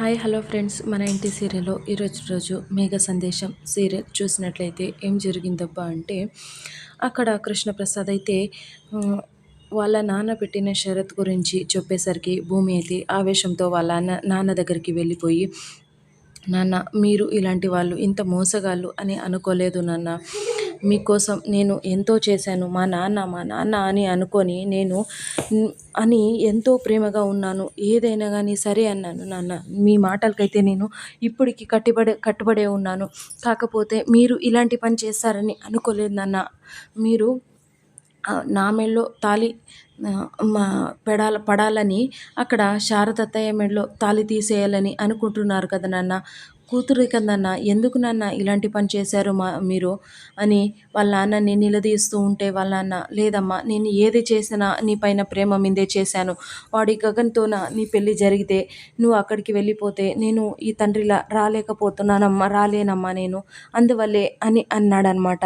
Hi hello friends. మన ఇంటి సీరియల్లో ఈరోజు రోజు మేఘ సందేశం సీరియల్ చూసినట్లయితే ఏం జరిగిందబ్బా అంటే అక్కడ కృష్ణప్రసాద్ అయితే వాళ్ళ నాన్న పెట్టిన షరత్ గురించి చెప్పేసరికి భూమి అయితే ఆవేశంతో వాళ్ళ నాన్న నాన్న దగ్గరికి వెళ్ళిపోయి నాన్న మీరు ఇలాంటి వాళ్ళు ఇంత మోసగాళ్ళు అని అనుకోలేదు నాన్న. మీకోసం నేను ఎంతో చేశాను. మా నాన్న మా నాన్న అని అనుకొని నేను అని ఎంతో ప్రేమగా ఉన్నాను. ఏదైనా కానీ సరే అన్నాను నాన్న. మీ మాటలకైతే నేను ఇప్పటికి కట్టుబడే కట్టుబడే ఉన్నాను. కాకపోతే మీరు ఇలాంటి పని చేస్తారని అనుకోలేదు నాన్న. మీరు నా మెడలో తాళి మా పెడాల పడాలని అక్కడ శారదత్తయ్య మెడలో తాళి తీసేయాలని అనుకుంటున్నారు కదా నాన్న. కూతురు కదన్న ఎందుకు నాన్న ఇలాంటి పని చేశారు మా మీరు? అని వాళ్ళ నాన్నని నిలదీస్తూ ఉంటే వాళ్ళ నాన్న లేదమ్మా నేను ఏది చేసినా నీ పైన ప్రేమ మీదే చేశాను. వాడి గగన్తోన? నీ పెళ్ళి జరిగితే నువ్వు అక్కడికి వెళ్ళిపోతే నేను ఈ తండ్రిలా రాలేకపోతున్నానమ్మా రాలేనమ్మా నేను. అందువల్లే అని అన్నాడనమాట.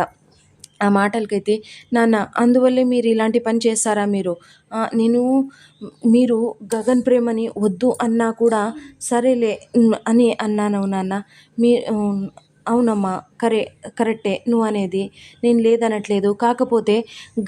ఆ మాటలకైతే నాన్న అందువల్లే మీరు ఇలాంటి పని చేస్తారా మీరు? నేను మీరు గగన్ ప్రేమని వద్దు అన్నా కూడా సరేలే అని అన్నాను నాన్న. మీ అవునమ్మా కరే కరెక్టే నువ్వు అనేది నేను లేదనట్లేదు. కాకపోతే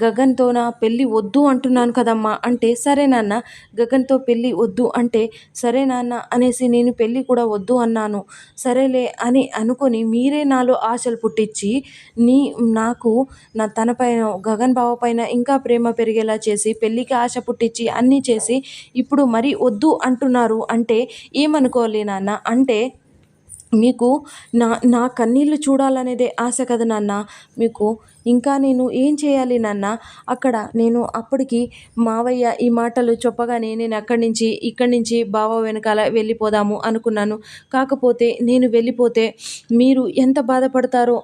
గగన్తో నా పెళ్ళి వద్దు అంటున్నాను కదమ్మా అంటే సరే నాన్న గగన్తో పెళ్ళి వద్దు అంటే సరే నాన్న అనేసి నేను పెళ్ళి కూడా వద్దు అన్నాను. సరేలే అని అనుకొని మీరే నాలో ఆశలు పుట్టించి నీ నాకు నా తనపైన గగన్ బావ పైన ఇంకా ప్రేమ పెరిగేలా చేసి పెళ్ళికి ఆశ పుట్టించి అన్నీ చేసి ఇప్పుడు మరీ వద్దు అంటున్నారు అంటే ఏమనుకోవాలి నాన్న? అంటే మీకు నా నా కన్నీళ్ళు చూడాలనేదే ఆశ కదా నాన్న? మీకు ఇంకా నేను ఏం చేయాలి నాన్న? అక్కడ నేను అప్పటికి మావయ్య ఈ మాటలు చెప్పగానే నేను అక్కడి నుంచి ఇక్కడి నుంచి బావ వెనకాల వెళ్ళిపోదాము అనుకున్నాను. కాకపోతే నేను వెళ్ళిపోతే మీరు ఎంత బాధపడతారో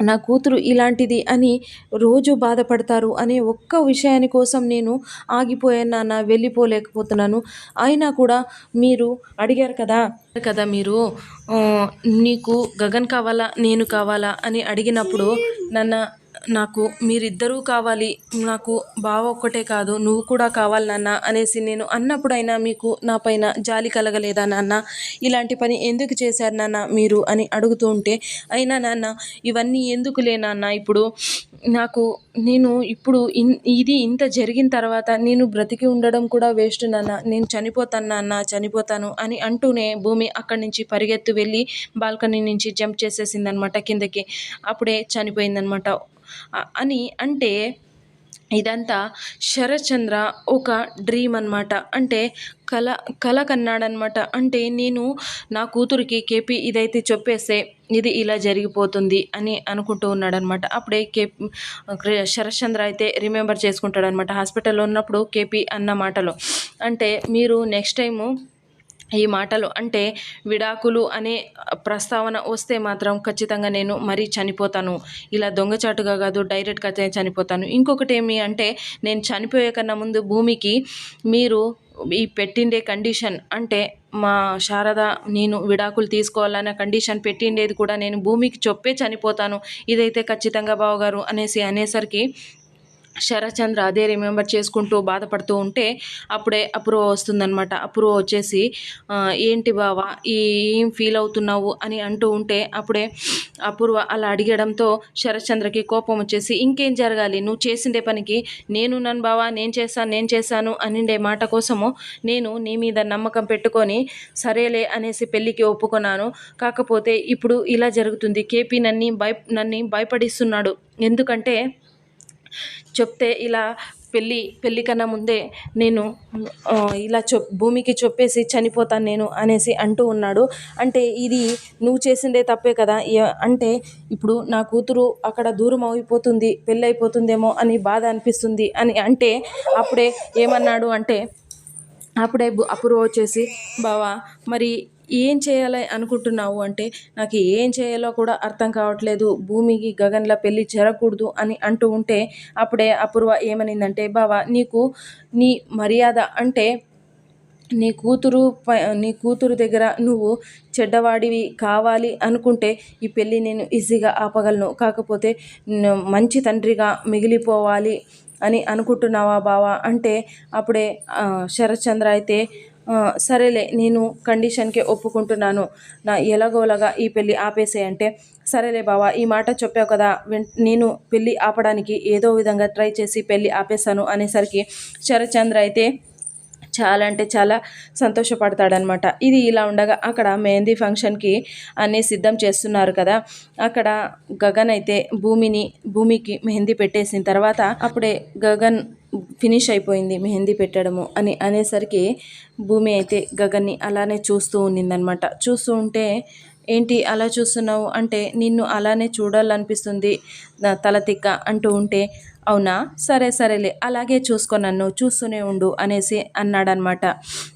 నా కూతురు ఇలాంటిది అని రోజు బాధపడతారు అనే ఒక్క విషయాని కోసం నేను ఆగిపోయాను? నాన్న వెళ్ళిపోలేకపోతున్నాను. అయినా కూడా మీరు అడిగారు కదా? కదా మీరు? నీకు గగన్ కావాలా? నేను కావాలా? అని అడిగినప్పుడు నన్న నాకు మీరిద్దరూ కావాలి నాకు బావ ఒక్కటే కాదు నువ్వు కూడా కావాలి నాన్న అనేసి నేను అన్నప్పుడైనా మీకు నా పైన జాలి కలగలేదా నాన్న? ఇలాంటి పని ఎందుకు చేశారు నాన్న మీరు అని అడుగుతూ ఉంటే అయినా నాన్న ఇవన్నీ ఎందుకులే నాన్న? ఇప్పుడు నాకు నేను ఇప్పుడు ఇన్ ఇది ఇంత జరిగిన తర్వాత నేను బ్రతికి ఉండడం కూడా వేస్ట్ నాన్న. నేను చనిపోతాను నాన్న చనిపోతాను అని అంటూనే భూమి అక్కడి నుంచి పరిగెత్తు వెళ్ళి బాల్కనీ నుంచి జంప్ చేసేసిందనమాట కిందకి. అప్పుడే చనిపోయిందనమాట. అని అంటే ఇదంతా శరత్చంద్ర ఒక డ్రీమ్ అన్నమాట. అంటే కల కళ కన్నాడనమాట అంటే నేను నా కూతురికి కేపీ ఇదైతే చెప్పేస్తే ఇది ఇలా జరిగిపోతుంది అని అనుకుంటూ ఉన్నాడనమాట అప్పుడే కే శరత్చంద్ర అయితే రిమెంబర్ చేసుకుంటాడనమాట హాస్పిటల్లో ఉన్నప్పుడు కేపీ అన్న మాటలో. అంటే మీరు నెక్స్ట్ టైము ఈ మాటలు. అంటే విడాకులు అనే ప్రస్తావన వస్తే మాత్రం ఖచ్చితంగా నేను మరీ చనిపోతాను. ఇలా దొంగచాటుగా కాదు డైరెక్ట్గా చనిపోతాను. ఇంకొకటి ఏమి అంటే నేను చనిపోయే కన్నా ముందు భూమికి మీరు ఈ పెట్టిండే కండిషన్ అంటే మా శారద నేను విడాకులు తీసుకోవాలన్న కండిషన్ పెట్టిండేది కూడా నేను భూమికి చొప్పే చనిపోతాను. ఇదైతే ఖచ్చితంగా బావగారు అనేసి అనేసరికి శరత్చంద్ర అదే రిమెంబర్ చేసుకుంటూ బాధపడుతూ ఉంటే అప్పుడే అప్రూవ్ వస్తుందన్నమాట. అప్రూవ్ వచ్చేసి ఏంటి బావా ఈ ఏం ఫీల్ అవుతున్నావు? అని అంటూ ఉంటే అప్పుడే అపూర్వ అలా అడిగడంతో శరత్చంద్రకి కోపం వచ్చేసి ఇంకేం జరగాలి? నువ్వు చేసిండే పనికి నేను నన్ను బావా నేను చేశాను నేను చేశాను అనిండే మాట కోసము నేను నీ మీద నమ్మకం పెట్టుకొని సరేలే అనేసి పెళ్ళికి ఒప్పుకున్నాను. కాకపోతే ఇప్పుడు ఇలా జరుగుతుంది. కేపీ నన్ను భయ నన్ను భయపడిస్తున్నాడు. ఎందుకంటే చెప్తే ఇలా పెళ్ళి పెళ్ళి కన్నా ముందే నేను ఇలా చెప్ భూమికి చెప్పేసి చనిపోతాను నేను అనేసి అంటూ ఉన్నాడు. అంటే ఇది నువ్వు చేసిందే తప్పే కదా? అంటే ఇప్పుడు నా కూతురు అక్కడ దూరం అయిపోతుంది పెళ్ళి అయిపోతుందేమో అని బాధ అనిపిస్తుంది అని అంటే అప్పుడే ఏమన్నాడు అంటే అప్పుడే అప్రూవ్ వచ్చేసి బావా మరి ఏం చేయాలి అనుకుంటున్నావు అంటే నాకు ఏం చేయాలో కూడా అర్థం కావట్లేదు. భూమికి గగన్ల పెళ్ళి జరగకూడదు అని అంటూ ఉంటే అప్పుడే అపూర్వ ఏమనిందంటే బావా నీకు నీ మర్యాద అంటే నీ కూతురు నీ కూతురు దగ్గర నువ్వు చెడ్డవాడివి కావాలి అనుకుంటే ఈ పెళ్ళి నేను ఈజీగా ఆపగలను. కాకపోతే మంచి తండ్రిగా మిగిలిపోవాలి అని అనుకుంటున్నావా బావా? అంటే అప్పుడే శరత్చంద్ర అయితే సరేలే నేను కండిషన్కే ఒప్పుకుంటున్నాను. నా ఎలాగోలాగా ఈ పెళ్ళి ఆపేసే అంటే సరేలే బావా ఈ మాట చెప్పావు కదా నేను పెళ్ళి ఆపడానికి ఏదో విధంగా ట్రై చేసి పెళ్ళి ఆపేశాను అనేసరికి శరత్చంద్ర అయితే చాలా అంటే చాలా సంతోషపడతాడనమాట. ఇది ఇలా ఉండగా అక్కడ మెహందీ ఫంక్షన్కి అన్నీ సిద్ధం చేస్తున్నారు కదా అక్కడ గగన్ అయితే భూమిని భూమికి మెహందీ పెట్టేసిన తర్వాత అప్పుడే గగన్ ఫినిష్ అయిపోయింది మెహందీ పెట్టడము అని అనేసరికి భూమి అయితే గగన్ని అలానే చూస్తూ ఉన్నిందనమాట చూస్తూ ఉంటే ఏంటి అలా చూస్తున్నావు? అంటే నిన్ను అలానే చూడాలనిపిస్తుంది నా తల తిక్క అంటూ ఉంటే అవునా? సరే సరేలే అలాగే చూసుకో నన్ను చూస్తూనే ఉండు అనేసి అన్నాడనమాట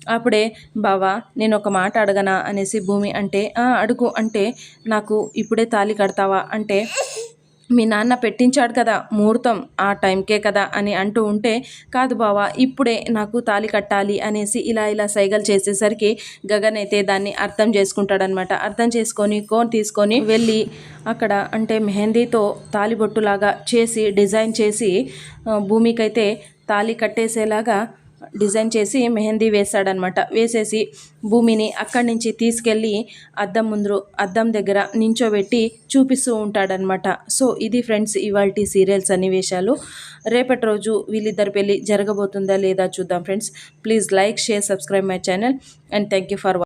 అప్పుడే బావా నేను ఒక మాట అడగనా? అనేసి భూమి అంటే అడుగు అంటే నాకు ఇప్పుడే తాళి కడతావా? అంటే మీ నాన్న పెట్టించాడు కదా ముహూర్తం ఆ టైంకే కదా అని అంటూ ఉంటే కాదు బావా ఇప్పుడే నాకు తాళి కట్టాలి అనేసి ఇలా ఇలా సైగలు చేసేసరికి గగన్ అయితే దాన్ని అర్థం చేసుకుంటాడనమాట అర్థం చేసుకొని కోన్ తీసుకొని వెళ్ళి అక్కడ అంటే మెహందీతో తాలిబొట్టులాగా చేసి డిజైన్ చేసి భూమికైతే తాళి కట్టేసేలాగా డిజైన్ చేసి మెహందీ వేశాడనమాట. వేసేసి భూమిని అక్కడి నుంచి తీసుకెళ్ళి అద్దం ముందు అద్దం దగ్గర నించోబెట్టి చూపిస్తూ ఉంటాడనమాట. సో ఇది ఫ్రెండ్స్ ఇవాల్టి సీరియల్స్ సన్నివేశాలు. రేపటి రోజు వీళ్ళిద్దరి పెళ్ళి జరగబోతుందా లేదా చూద్దాం friends. Please like share subscribe my channel and thank you for